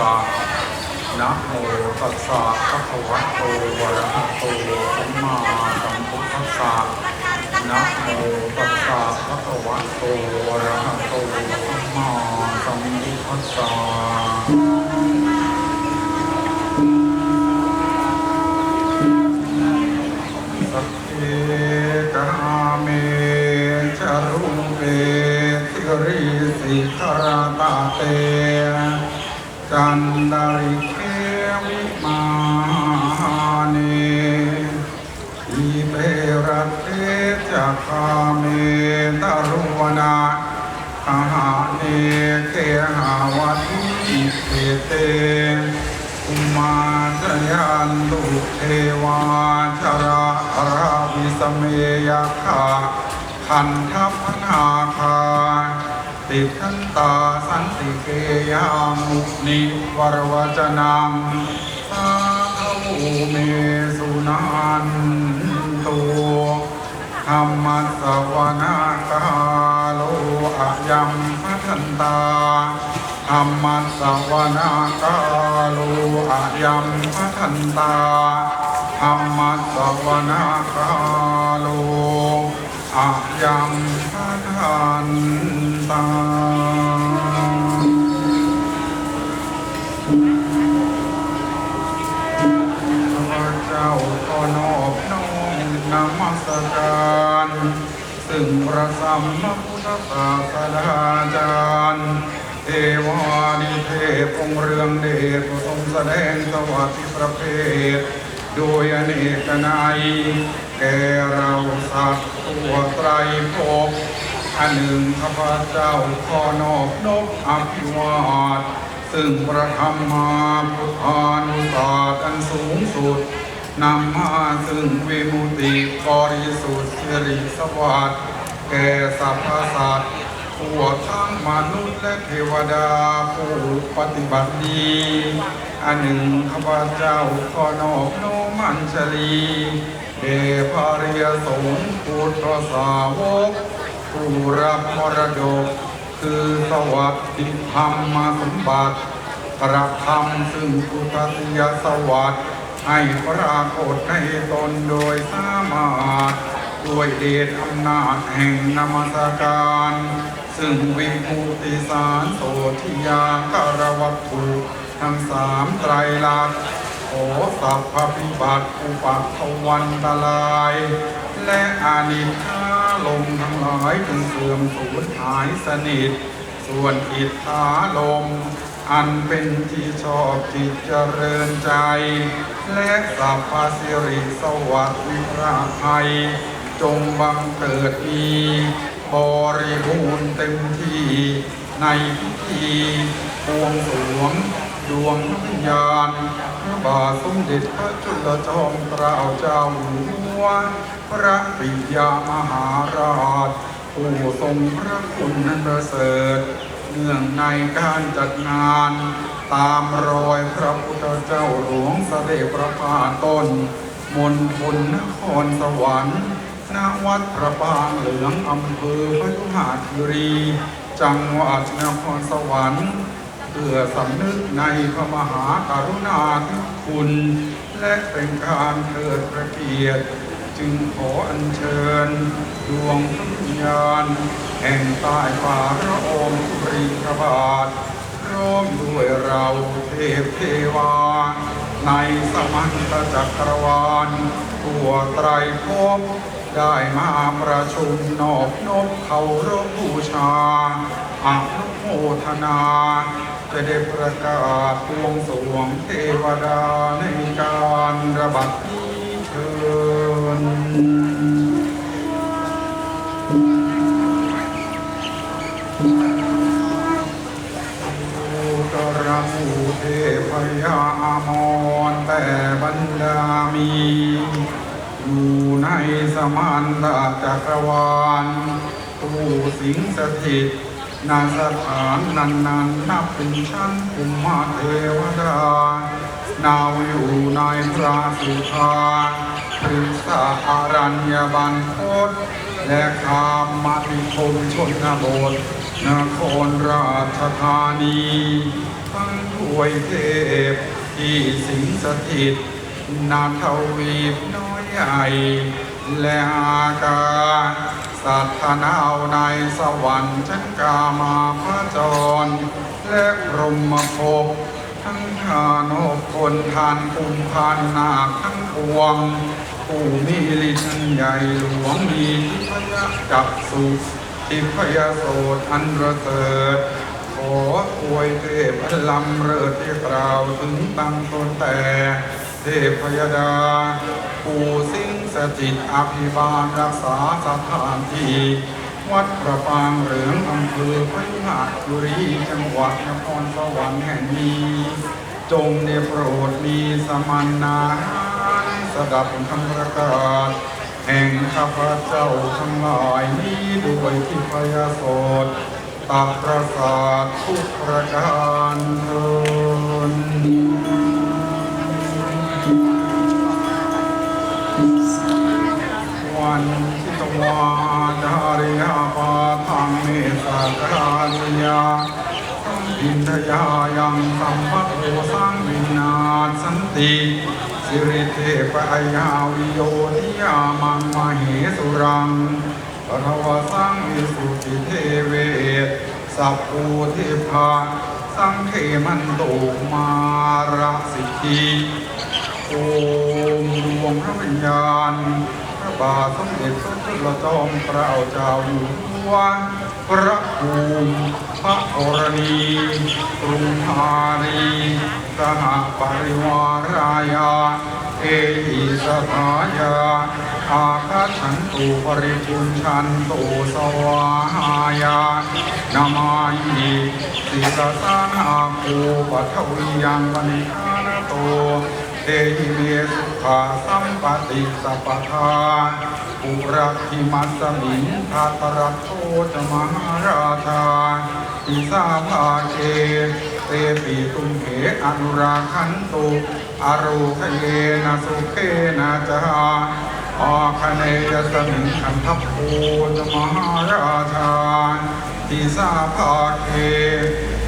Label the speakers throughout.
Speaker 1: นะโมตัสสะภะคะวะโตอะระหะโตสัมมาสัมพุทธัสสะนะโมตัสสะภะคะวะโตอะระหะโตสัมมาสัมพุทธัสสะสัพเพกาเมจารุเปติริสิขราตาเต จันดาริเควิมาเนอีเปรตเตจักาเมตารุวนาคาหาเนเคหาวัตุอิเปเตอุมาจยันตุเทวาชราราวิสเมยคาขันทัพนาคา ติทันตาสันติเกยามุนิวรวจนังสาธุเมสุนันตุธรรมสวนาคาโลอะยัมพัทันตาธรรมสวนาคาโลอะยัมพัทันตาธรรมสวนาคาโลอะยัมพัทัน ตาข้าพเจ้าขอนอบน้อมนมัสการซึ่งพระสัมมาพุทธศาสนาจารย์เทวานิเทพองเรืองเดชทรงแสดงสวัสดิประเพทโดยอเนกนัยแก่เราสัตว์ตัวไตรภพ อันหนึ่งข้าพเจ้าขอนอบนบอภิวาทซึ่งประธรรมาพุทธานุสาสอันสูงสุดนำมาซึ่งวิมุตติบริสุทธิ์สิริสวัสดิ์แก่สรรพสัตว์ทั่วทั้งมนุษย์และเทวดาผู้ปฏิบัติดีอันหนึ่งข้าพเจ้าขอนอบน้อมอัญชลีเดพาริยสงฆ์พุทธสาวก ผู้รับมรดก คือสวัสดิธรรมสมบัติกระทำซึ่งพุทธิยสวัสดิ์ให้ปรากฏในตนโดยสามารถด้วยเดชอำนาจแห่งนมัสการ ซึ่งวิมุติสารโสธิยาการวัตถุทั้งสามไตรลักษณ์ขอสัพพพิบัติอุปัตวันตราย และอานิทา ลมทั้งหลายจงเสื่อมสูญหายสนิท ส่วนอิทธาลม อันเป็นที่ชอบจิตเจริญใจ และสัพพสิริสวัสดิพระภัย จงบังเกิดมีบริบูรณ์เต็มที่ในพิธีบวงสวง ดวงวิญญาณพระบาทสมเด็จพระจุลจอมเกล้าเจ้าอยู่หัวพระปิยามหาราชผู้ทรงพระคุณนั้นประเสริฐเนื่องในการจัดงาน ตามรอยพระพุทธเจ้าหลวงเสด็จประพาสต้น มณฑลนครสวรรค์ณวัดพระบางเหลืองอำเภอพยุหาคีรี จังหวัดนครสวรรค์ เพื่อสำนึกในพระมหากรุณาธิคุณ และเป็นการเทิดพระเกียรติจึงขออัญเชิญ ดวงวิญญาณ แห่งใต้ฝ่าพระองค์ปรีพระบาทพร้อมด้วยเราเทพเทวา ในสมันตจักรวาลทั่วไตรภพได้มาประชุมนอบนบเขารบบูชาอนุโมทนา จะได้ประกาศปวงสวงเทวดาในการระบัดนี้เชิญกรังอุเทพยามอนแต่บรรดามีอยู่ในสมานตจักรวาลผู้สิงสถิต นาสถานนันนันนับเป็นชั้นภูมิเทวดานาวอยู่ในพระสุธาพฤกษาอารัญญบันพศและคามมาติคมชนบทนครราชธานี ทั้งถวยเทพที่สิงสถิต นาทวีปน้อยใหญ่ และอากาศ สัตว์ทนาวในสวรรค์ชั้นกามาพระจร และรหมภพทั้งทานกคนทานคุณพานนาคทั้งปวงผู้มีฤทธิ์อันใหญ่หลวงมีทิพยจักสุทิพยโสตอันระเสริฐขออวยเทพลำเริดที่กล่าวถึงตั้งตนแต่ เทพยดาผู้สิง สถิตอภิบาลรักษาสถานที่วัดประปางเหลืองอำเภอพยุหบุรีจังหวัดนครสวรรค์แห่งนี้ จงได้โปรดมีสมันนาสดับคำประกาศแห่งข้าพเจ้าทั้งหลายนี้ด้วยที่พยาโสดตักประสาททุกประการเทิน วันทิตวาจาริยาปาทังเมสากราลิยาสัมพินทยายังสัมปัตโตสังวินาศสันติสิริเทปะยาวิโยทิยามังมเหสุรังปรวสังวิสุทธิเทเวศสัพพูเทพาสังเขมันโตมาราสิทธิโอมดวงพระวิญญาณ บาทสมเด็จพระจุลจอมเกล้าเจ้าอยู่หัวพระภูมิพระกรณีกรุงธานีสหปริวารายาเอหิสถายาอาคาฉันตุปริพุนชันตุสวาหายานามายิสิรสานาภูปัทวิยังปณิธานโต หิเมสุขาสัมปติสัพพทาปุรัติมัสมิงทาตรัตโตจมหาราชาอิสาภาเกเตปิตุมเหอนุราคันตุอโรคเยนะสุเคนะจาอาคเนยสมิงคันทัพโพจมหาราชาอิสาภาเก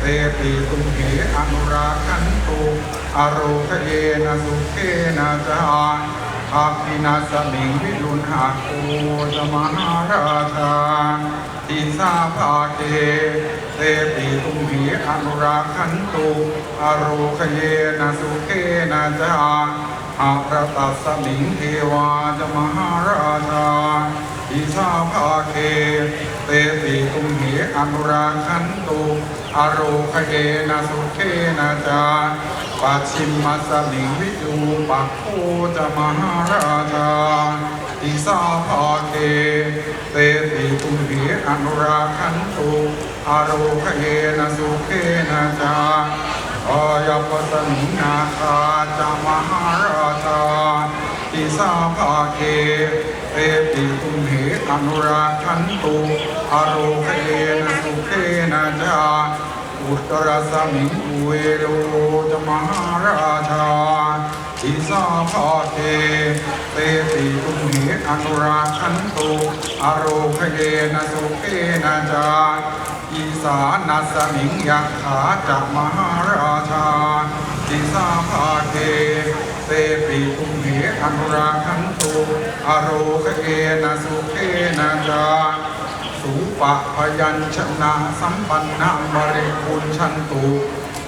Speaker 1: เตปิตุมเหอนุราคันตุ อโรคเยนะสุเคนะจาอาคินาสมิงวิรุณหาโคจมหาราชาทิสาภาเกเตปิตุมเหอนุราคันตุอโรคเยนะสุเคนะจาอาระตัสสมิงเทวาจมหาราชาทิสาภาเกเตปิตุมเหอนุราคันตุ อโรคเยนะสุเคนะจาปัจฉิมมัสมิงวิจูปักโคจะมหาราชาทิสาภาเกเตปิตุมเหอนุราคันตุอโรคเยนะสุเคนะจาอายปัสสมิงนาคาจะมหาราชาทิสาภาเกเต ปิตุมเหอนุราคันตุอโรคเยนะสุเคนะจาอุตรสมิงเวโรจมหาราชาอิสาภาเทเตติตุมเหอนุราคันตุอโรคเยนะสุเคนะจาอีสานัสมิงยักขาจักมหาราชาอิสาภาเทเตปิตุม อนุราคันตุอโรคเยนะสุเคนะจาสุปะพยัญชนะสัมปันนังบริบูรณ์ชันตุ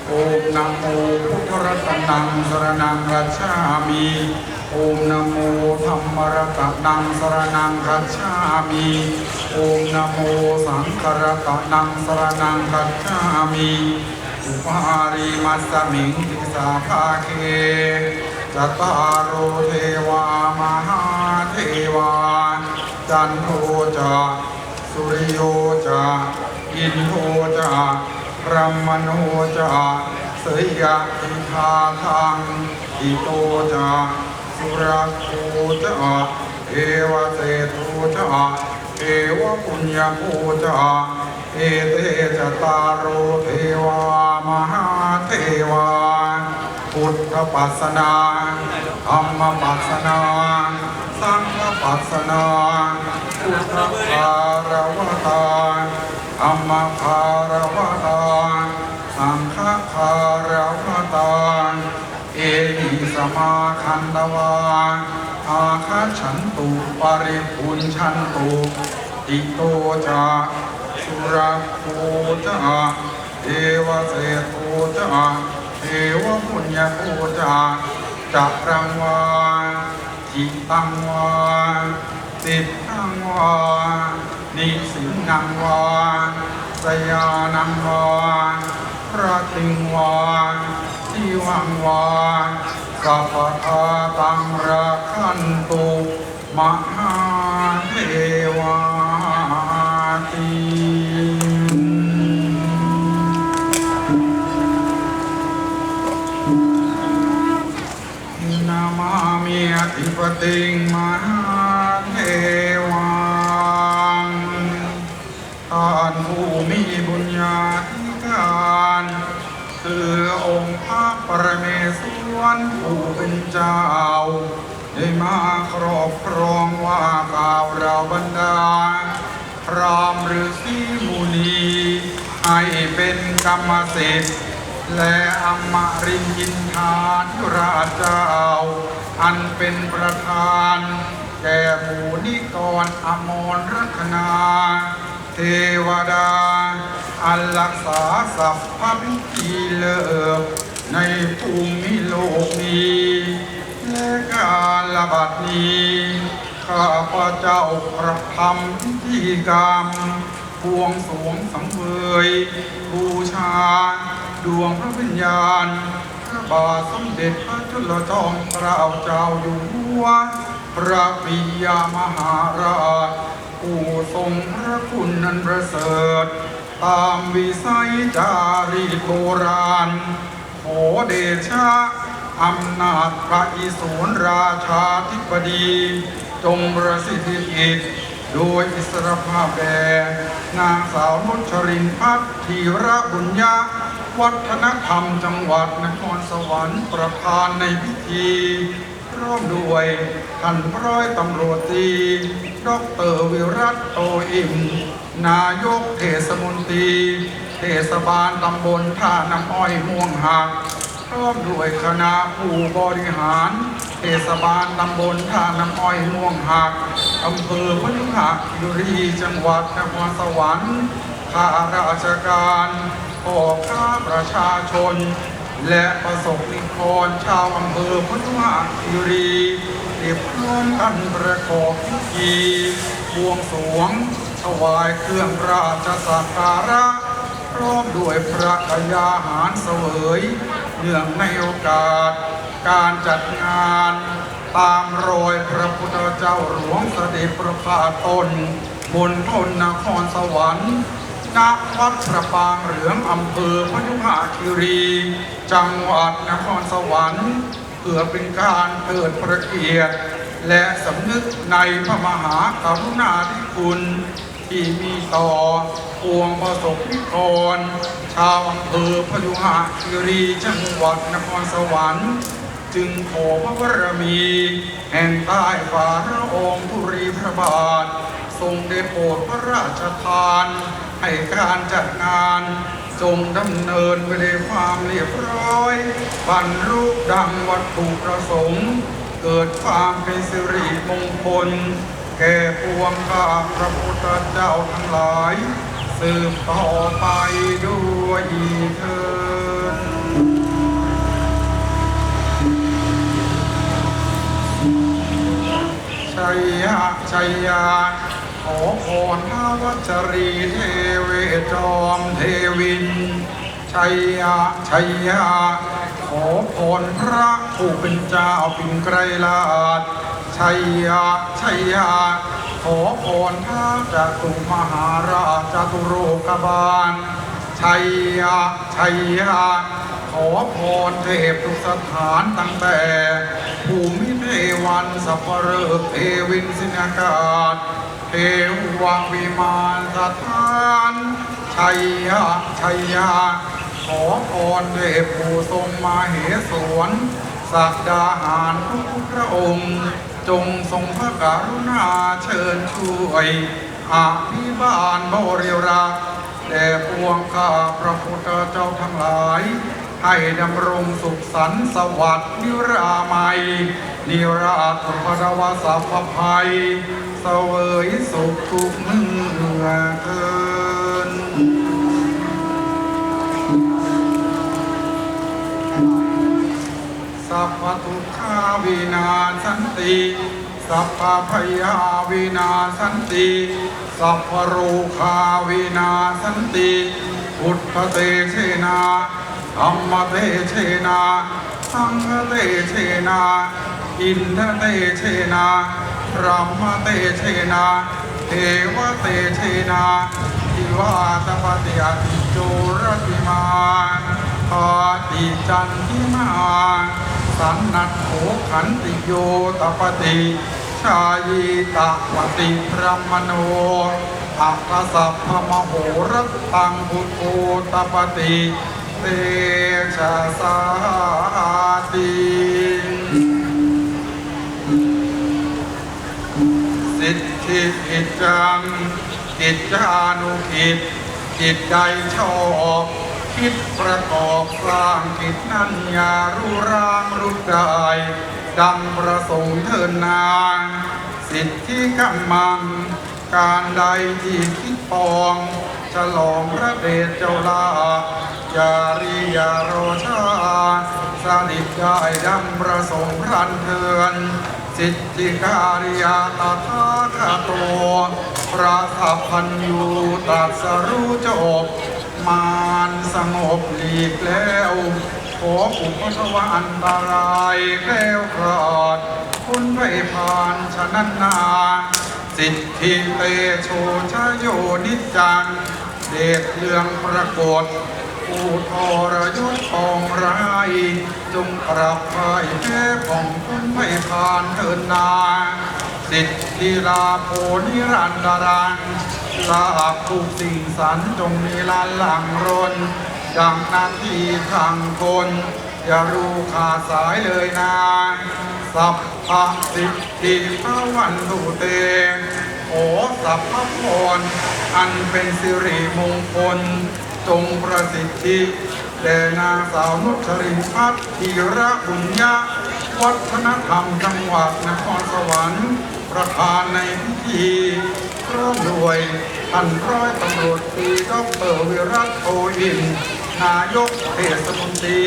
Speaker 1: โอมนะโมพุทธรัตนังสรนังรัจฉามิโอมนะโมธรรมรัตนังสรนังรัจฉามิโอมนะโมสังฆรัตนังสรนังรัจฉามิอุปาริมัสสมิงทิสาภาเค จตารโรเทวามหาเทวาจันโทจาสุริโยจาอินโทจารัมมโนจาสยะอิทาทังอิโตจาสุรักโขจาเอวเสโทจาเอวปุญญาโคจาเอเตจตารโรเทวามหาเทวา พุทธปัสสนาธรรมปัสสนา สังฆปัสสนาพุทธภารวตาธรรมคารวะตาสังฆคารวะตาเอหิสมาคันตวาอาคาฉันตุปริปุญชันตุติโตจาสุรักโคจาเอวเสโตจา เอวปุญญาโคจาจักรังวาจิตังวาติตังวานิสินังวาสยานังวาพระติงวาทิวังวาสัพพทาตังราคันตุมหาเท ติงมหาเทวังท่านผู้มีบุญญาธิการ คือองค์พระปรเมศวรผู้เป็นเจ้า ได้มาครอบครองว่าก่าวเราบรรดา พรามฤาษีมุนีให้เป็นกรรมสิทธิ์ และอมรินยินทาธิราชเจ้า อันเป็นประธานแก่หมู่นิกรอมรรัคนา เทวดา อันรักษาสัพพพิธีเลิกในภูมิโลกนี้ และการระบาดนี้ข้าพระเจ้ากระทำพิธีกรรมบวงสวงสังเวยบูชา ดวงพระวิญญาณพระบาทสมเด็จพระจุลจอมเกล้าเจ้าอยู่หัว พระปิยามหาราชผู้ทรงพระคุณนันประเสริฐ ตามวิสัยจารีโบราณ ขอเดชะอำนาจพระอิศวรราชาธิปดี จงประสิทธิกิจโดยอิสรภาพแด่นางสาวนุชรินพัฒน์ธีระบุญญา วัฒนธรรมจังหวัดนครสวรรค์ประธานในพิธีร่วมด้วยท่านร้อยตำรวจตีดอกเตอรวิรัตโตอิมนายกเทศมนตรี เทศบาลตำบลท่าน้ำอ้อยม่วงหักพร้อมด้วยคณะผู้บริหาร เทศบาลตำบลท่าน้ำอ้อยม่วงหักอำเภอพยุหคีรีจังหวัดนครสวรรค์ข้าราชการ พ่อค้าประชาชน และประสบนิกรชาวอำเภอพยุหคีรีเรียบร่วมกันประกอบพิธีบวงสรวง ถวายเครื่องราชสักการะพร้อมด้วยพระกยาหารเสวยเนื่องในโอกาส การจัดงาน ตามรอยพระพุทธเจ้าหลวงเสด็จประพาตนบนทนนครสวรรค์ ณวัดพระปางเหลืองอำเภอพยุหคีรี จังหวัดนครสวรรค์เพื่อเป็นการเกิดพระเกียรติ และสำนึกในพระมหากรุณาธิคุณ ที่มีต่อปวงประสบนิกร ชาวอำเภอพยุหคีรีจังหวัดนครสวรรค์จึงขอพระบารมี แห่งใต้ฝ่าพระองค์ธุรีพระบาท ทรงได้โปรดพระราชทาน ให้การจัดงานจงดำเนินไปด้วยความเรียบร้อย บรรลุดังวัตถุประสงค์ เกิดความเป็นสิริมงคล แก่ปวงข้าพระพุทธเจ้าทั้งหลาย สืบต่อไปด้วยเถิดชัยยะชัยยะ ขอพรพระวัชรีเทเวจอมเทวิน ชัยยะชัยยะขอพรพระผู้เป็นเจ้าปิ่นไกรลาดชัยยะชัยยะขอพรพระจตุมหาราชจตุโรกบาล ชัยยะชัยยะขอพรเทพทุกสถานตั้งแต่ภูมิเทวันสัพเพเรเทวินสินากาศ เทวังวิมานสถานชัยยะชัยยะขอพรเทพผู้ทรงมาเหสวนสักดาหารทุกพระองค์ จงทรงพระกรุณาเชิญช่วยอาภิบาลบริรักแด่ปวงข้าพระพุทธเจ้าทั้งหลาย ให้ดำรงสุขสันต์สวัสดิ์นิรามัย นิราชพระวสัพภัย สวยสุขทุกเมื่อเกินสัพพทุกขาวินาสันติสัพพพยาวินาสันติ สัพพโรคาวินาสันติ พุทธเตเชนาธรรมเตเชนา สังฆเตเชนา อินทเตเชนา รัมมเตเชนาเทวเตเชนาทิวาตปฏิอาติโจรติมาปาติจันทิมาสันนัตโขขันติโยตปฏิชายีตะวติพระมโนอักสัพพมโหรตังพุทโธตปฏิเตชะสาติ ทธิกิจจังกิจจานุกิจจิตใดชอบคิดประกอบสร้างกิจนั้นอย่ารู้ร่างรู้กายดังประสงค์เทินนาง สิทธิกำมัง การใดที่คิดปองฉลองพระเดชเจ้าลาอย่ารีอย่ารอช้าสนิทได้ดังประสงค์พรันเทิน สิทธิการิยาตถาคตโตพระสัพพัญยูตัสรู้จบมารสงบหลีกแล้วขออุปสวะอันตรายแคล้วคลอด คุณไม่ผ่านฉะนั้นนา สิทธิเตโชชโยนิจจัง เดชเรืองปรากฏ ผู้ทรยศปองร้าย จงกราบไหว้แพ้ของคุณไม่ผ่านเถินนาสิทธิลาโพนิรันดรังลาบทุกสิ่งสรรจงมีลานหลังรนดังนาทีทางคน อย่ารู้ขาดสายเลยนาสัพพะสิทธิพระวันตุเตโอสัพพพรอันเป็นสิริมงคล จงประสิทธิแด่นางสาวนุชรินพัฒน์ธีระบุญญาวัฒนธรรมจังหวัดนครสวรรค์ ประธานในพิธีพร้อมด้วยท่านร้อยตำรวจตีดอกเตอรวิรัตโออินนายกเทศมนตรี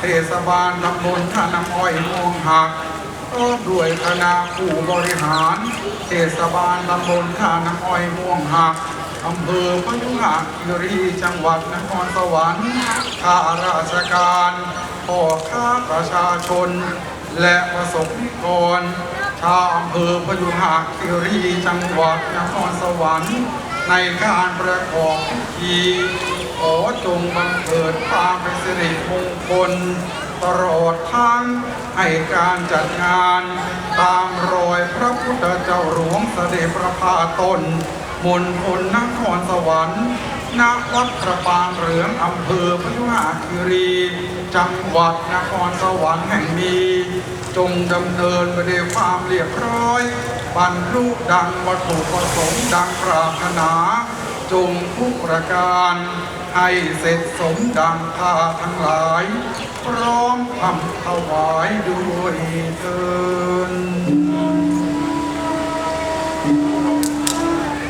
Speaker 1: เทศบาลตำบลท่าน้ำอ้อยม่วงหักก็ด้วยคณะผู้บริหาร เทศบาลตำบลท่าน้ำอ้อยม่วงหัก อำเภอพยุหคีรี จังหวัดนครสวรรค์ข้าราชการพ่อค้าประชาชน และประสบนิกร ชาวอำเภอพยุหคีรี จังหวัดนครสวรรค์ ในการประกอบพิธีขอจงบังเกิดความเป็นสิริมงคลตลอดทั้งให้การจัดงาน ตามรอยพระพุทธเจ้าหลวงเสด็จประพาตน มณฑลนครสวรรค์ณวัดพระปางเหลืองอำเภอพยุหคีรี จังหวัดนครสวรรค์แห่งนี้ จงดำเนินไปด้วยความเรียบร้อย บรรลุดังวัตถุประสงค์ดังปรารถนา จงทุกประการ ให้เสร็จสมดังข้าทั้งหลาย พร้อมทำถวายด้วยเถิน